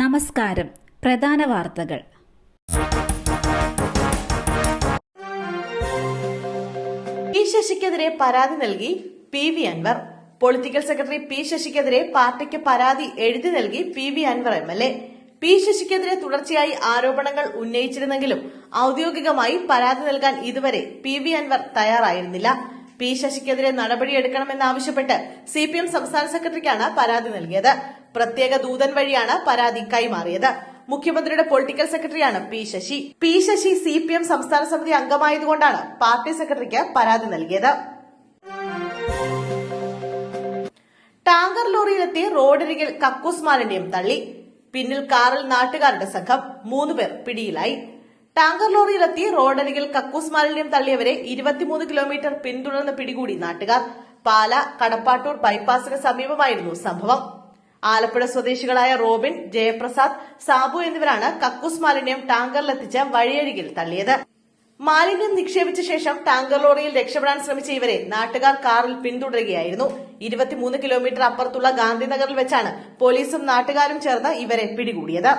നമസ്കാരം. പ്രധാന വാർത്തകൾ. പി ശശിക്കെതിരെ പരാതി നൽകി P V Anvar. Political secretary P ശശിക്കെതിരെ പാർട്ടിക്ക് പരാതി എഴുതി നൽകി P V Anvar M L A. P ശശിക്കെതിരെ തുടർച്ചയായി ആരോപണങ്ങൾ ഉന്നയിച്ചിരുന്നെങ്കിലും ഔദ്യോഗികമായി പരാതി നൽകാൻ ഇതുവരെ പി വി അൻവർ തയ്യാറായിരുന്നില്ല. പി ശശിക്കെതിരെ നടപടിയെടുക്കണമെന്നാവശ്യപ്പെട്ട് സി പി എം സംസ്ഥാന സെക്രട്ടറിക്കാണ് പരാതി നൽകിയത്. പ്രത്യേക ദൂതൻ വഴിയാണ് പരാതി കൈമാറിയത്. മുഖ്യമന്ത്രിയുടെ പൊളിറ്റിക്കൽ സെക്രട്ടറിയാണ് P Sasi. P Sasi C P M സംസ്ഥാന സമിതി അംഗമായതുകൊണ്ടാണ് പാർട്ടി സെക്രട്ടറിക്ക് പരാതി നൽകിയത്. ടാങ്കർ ലോറിയിലെത്തി റോഡരികിൽ കക്കൂസ് മാലിന്യം തള്ളി. പിന്നിൽ കാറിൽ നാട്ടുകാരുടെ സംഘം മൂന്നുപേർ പിടിയിലായി. ടാങ്കർ ലോറിയിലെത്തി റോഡരികിൽ കക്കൂസ് മാലിന്യം തള്ളിയവരെ ഇരുപത്തിമൂന്ന് കിലോമീറ്റർ പിന്തുടർന്ന് പിടികൂടി നാട്ടുകാർ. പാല കടപ്പാട്ടൂർ ബൈപ്പാസിന് സമീപമായിരുന്നു സംഭവം. ആലപ്പുഴ സ്വദേശികളായ റോബിൻ ജയപ്രസാദ് സാബു എന്നിവരാണ് കക്കൂസ് മാലിന്യം ടാങ്കറിലെത്തിച്ച് വഴിയരികിൽ തള്ളിയത്. മാലിന്യം നിക്ഷേപിച്ച ശേഷം ടാങ്കർ ലോറിയിൽ രക്ഷപ്പെടാൻ ശ്രമിച്ച ഇവരെ നാട്ടുകാർ കാറിൽ പിന്തുടരുകയായിരുന്നു. ഇരുപത്തിമൂന്ന് കിലോമീറ്റർ അപ്പുറത്തുള്ള ഗാന്ധിനഗറിൽ വെച്ചാണ് പോലീസും നാട്ടുകാരും ചേർന്ന് ഇവരെ പിടികൂടിയത്.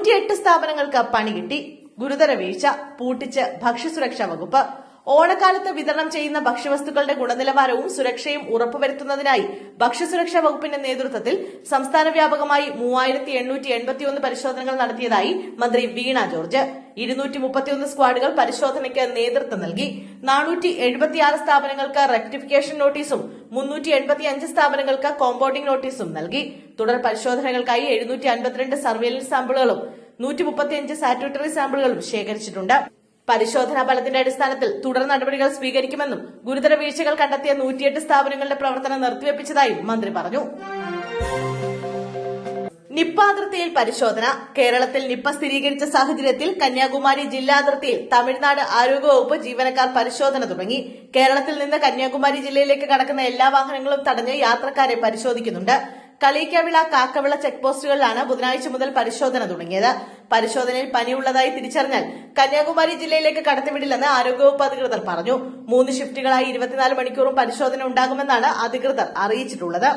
നൂറ്റിയെട്ട് സ്ഥാപനങ്ങൾക്ക് പണി കിട്ടി. ഗുരുതര വീഴ്ച പൂട്ടിച്ച് ഭക്ഷ്യസുരക്ഷാ വകുപ്പ്. ഓണക്കാലത്ത് വിതരണം ചെയ്യുന്ന ഭക്ഷ്യവസ്തുക്കളുടെ ഗുണനിലവാരവും സുരക്ഷയും ഉറപ്പുവരുത്തുന്നതിനായി ഭക്ഷ്യസുരക്ഷാ വകുപ്പിന്റെ നേതൃത്വത്തിൽ സംസ്ഥാന വ്യാപകമായി മൂവായിരത്തി എണ്ണൂറ്റി എൺപത്തിയൊന്ന് പരിശോധനകൾ നടത്തിയതായി മന്ത്രി വീണ ജോർജ്. ഇരുന്നൂറ്റി മുപ്പത്തിയൊന്ന് സ്ക്വാഡുകൾ പരിശോധനയ്ക്ക് നേതൃത്വം നൽകി. നാനൂറ്റി എഴുപത്തിയാറ് സ്ഥാപനങ്ങൾക്ക് റെക്ടിഫിക്കേഷൻ നോട്ടീസും മുന്നൂറ്റി എൺപത്തിയഞ്ച് സ്ഥാപനങ്ങൾക്ക് കോമ്പൗണ്ടിംഗ് നോട്ടീസും നൽകി. തുടർ പരിശോധനകൾക്കായി എഴുന്നൂറ്റി അൻപത്തിരണ്ട് സർവേലൻസ് സാമ്പിളുകളും നൂറ്റി മുപ്പത്തിയഞ്ച് സാമ്പിളുകളും ശേഖരിച്ചിട്ടുണ്ട്. പരിശോധനാ ഫലത്തിന്റെ അടിസ്ഥാനത്തിൽ തുടർ നടപടികൾ സ്വീകരിക്കുമെന്നും ഗുരുതര വീഴ്ചകൾ കണ്ടെത്തിയ നൂറ്റിയെട്ട് സ്ഥാപനങ്ങളുടെ പ്രവർത്തനം നിർത്തിവെപ്പിച്ചതായും മന്ത്രി പറഞ്ഞു. നിപ്പ അതിർത്തിയിൽ പരിശോധന. കേരളത്തിൽ നിപ്പ സ്ഥിരീകരിച്ച സാഹചര്യത്തിൽ കന്യാകുമാരി ജില്ലാ അതിർത്തിയിൽ തമിഴ്നാട് ആരോഗ്യവകുപ്പ് ജീവനക്കാർ പരിശോധന തുടങ്ങി. കേരളത്തിൽ നിന്ന് കന്യാകുമാരി ജില്ലയിലേക്ക് കടക്കുന്ന എല്ലാ വാഹനങ്ങളും തടഞ്ഞ് യാത്രക്കാരെ പരിശോധിക്കുന്നുണ്ട്. കളിയിക്കവിള കാക്കവിള ചെക്ക് പോസ്റ്റുകളിലാണ് ബുധനാഴ്ച മുതൽ പരിശോധന തുടങ്ങിയത്. പരിശോധനയിൽ പനിയുള്ളതായി തിരിച്ചറിഞ്ഞാൽ കന്യാകുമാരി ജില്ലയിലേക്ക് കടത്തിവിടില്ലെന്ന് ആരോഗ്യവകുപ്പ് അധികൃതർ പറഞ്ഞു. മൂന്ന് ഷിഫ്റ്റുകളായി ഇരുപത്തിനാല് മണിക്കൂറും പരിശോധന ഉണ്ടാകുമെന്നാണ് അധികൃതർ അറിയിച്ചിട്ടുള്ളത്.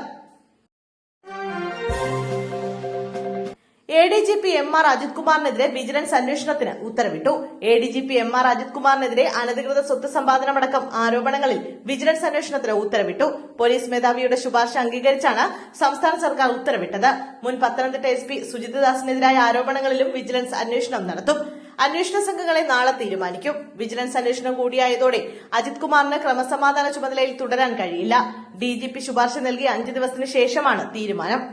A D G P M R Ajith കുമാറിനെതിരെ vigilance അന്വേഷണത്തിന് ഉത്തരവിട്ടു. A D G P M R Ajith കുമാറിനെതിരെ അനധികൃത സ്വത്ത് സമ്പാദനമടക്കം ആരോപണങ്ങളിൽ വിജിലൻസ് അന്വേഷണത്തിന് ഉത്തരവിട്ടു. പോലീസ് മേധാവിയുടെ ശുപാർശ അംഗീകരിച്ചാണ് സംസ്ഥാന സർക്കാർ ഉത്തരവിട്ടത്. മുൻ പത്തനംതിട്ട എസ് പി സുജിതദാസിനെതിരായ ആരോപണങ്ങളിലും വിജിലൻസ് അന്വേഷണം നടത്തും. അന്വേഷണ സംഘങ്ങളെ നാളെ തീരുമാനിക്കും. വിജിലൻസ് അന്വേഷണം കൂടിയായതോടെ അജിത് കുമാറിന് ക്രമസമാധാന ചുമതലയിൽ തുടരാൻ കഴിയില്ല. ഡിജിപി ശുപാർശ നൽകി അഞ്ച് ദിവസത്തിന് ശേഷമാണ് തീരുമാനം.